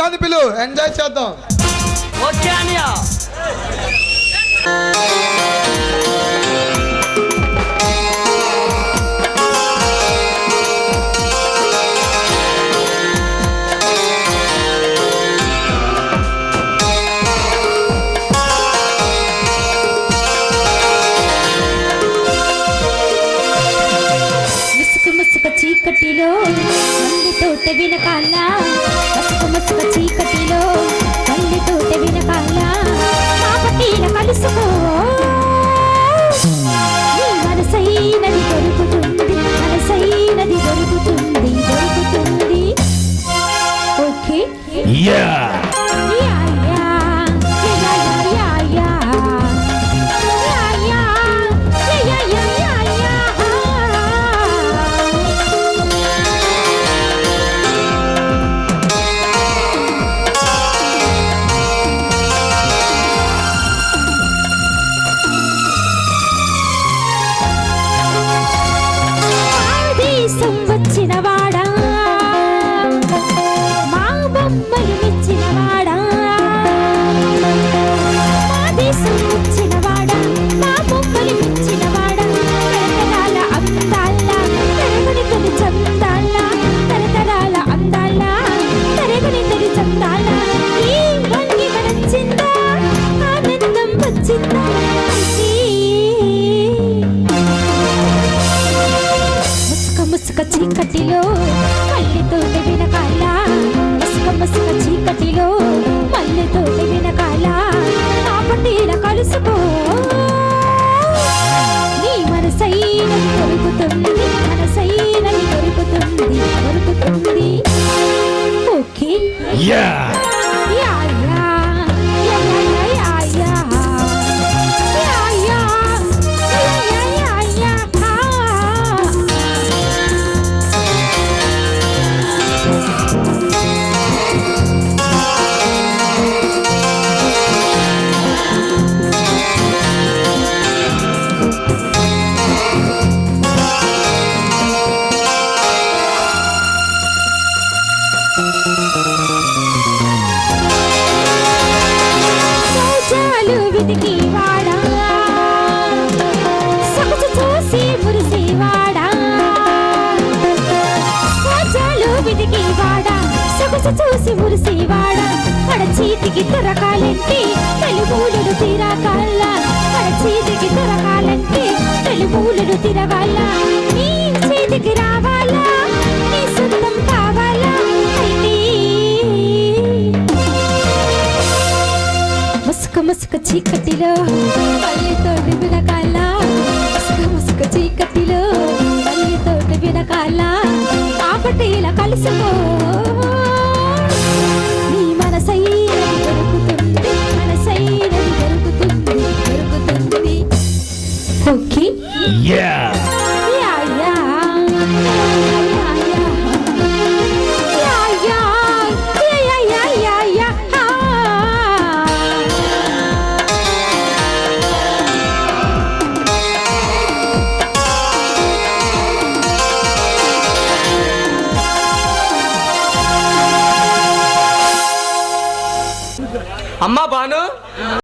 ప్రశాంత్ పిలు ఎంజాయ్ చేద్దాం. ఓకే అనియా చీకటిలో తోట వినకాల ముసుక చీకటిలో పల్లెటూట వినపాల మా పట్టిన కలుసుకో. మనసైనది దొరుకుతుంది మనసైనది దొరుకుతుంది దొరుకుతుంది. ఓకే? యా చీకటిలో సొగసు చూసి మురిసి వాడా పడ చీతికి దొరకాలంటే తెలుగులుడు తిరగాల పడ చీతికి దొరకాలంటే తెలుగులుడు తిరగాల నీ చేతికి రావాలా? నీ సొంతం కావాలా? అయితే ముసుక ముసుక చీకటిలో పల్లెతోటి వినకాల ముసుక ముసుక చీకటిలో పల్లెతోటి వినకాల ఆపటీల కలుసుకో. Yeah. Yeah, yeah. Yeah, yeah. Yeah, yeah, yeah, yeah, yeah. అమ్మా బాను